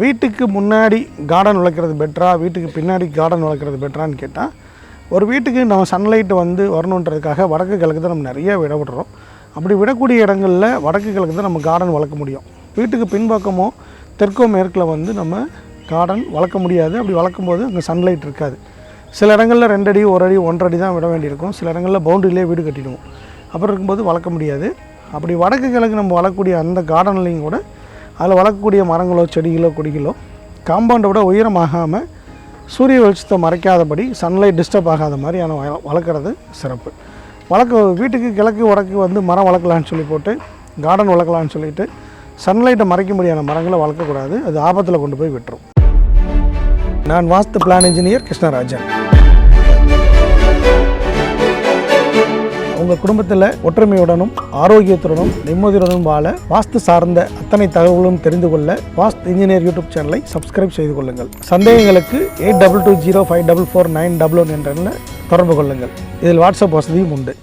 வீட்டுக்கு முன்னாடி கார்டன் வளர்க்குறது பெட்டரா வீட்டுக்கு பின்னாடி கார்டன் வளர்க்குறது பெட்டரான்னு கேட்டால் ஒரு வீட்டுக்கு நம்ம சன்லைட் வந்து வரணுன்றதுக்காக வடக்கு கிழக்கு தான் நம்ம நிறைய விட விடுறோம். அப்படி விடக்கூடிய இடங்களில் வடக்கு கிழக்கு தான் நம்ம கார்டன் வளர்க்க முடியும். வீட்டுக்கு பின்பக்கமோ தெற்கோ மேற்கில் வந்து நம்ம கார்டன் வளர்க்க முடியாது. அப்படி வளர்க்கும் போது அங்கே சன்லைட் இருக்காது. சில இடங்களில் ரெண்டு அடி ஒரு அடி ஒன்றரை அடி தான் விட வேண்டியிருக்கும். சில இடங்களில் பவுண்டரியிலே வீடு கட்டிடுவோம். அப்புறம் இருக்கும்போது வளர்க்க முடியாது. அப்படி வடக்கு கிழக்கு நம்ம வளர்க்கக்கூடிய அந்த கார்டன்லேயும் கூட அதில் வளர்க்கக்கூடிய மரங்களோ செடிகளோ கொடிகளோ காம்பவுண்டை விட உயரமாகாமல் சூரிய வெளிச்சத்தை மறைக்காதபடி சன்லைட் டிஸ்டர்ப் ஆகாத மாதிரியான வள- வளர்க்குறது சிறப்பு. வளர்க்க வீட்டுக்கு கிழக்கு வடக்கு வந்து மரம் வளர்க்கலான்னு சொல்லி போட்டு கார்டன் வளர்க்கலான்னு சொல்லிட்டு சன்லைட்டை மறைக்கும்படியான மரங்களை வளர்க்கக்கூடாது. அது ஆபத்தில் கொண்டு போய் விட்டுரும். நான் வாஸ்து பிளான் இன்ஜினியர் கிருஷ்ணராஜன். உங்கள் குடும்பத்தில் ஒற்றுமையுடனும் ஆரோக்கியத்துடனும் நிம்மதியுடனும் வாழ வாஸ்து சார்ந்த அத்தனை தகவலும் தெரிந்து கொள்ள வாஸ்து இன்ஜினியர் யூடியூப் சேனலை சப்ஸ்கிரைப் செய்து கொள்ளுங்கள். சந்தேகங்களுக்கு eight double two zero five double four nine double one என்ற தொடர்பு கொள்ளுங்கள். இதில் வாட்ஸ்அப் வசதியும் உண்டு.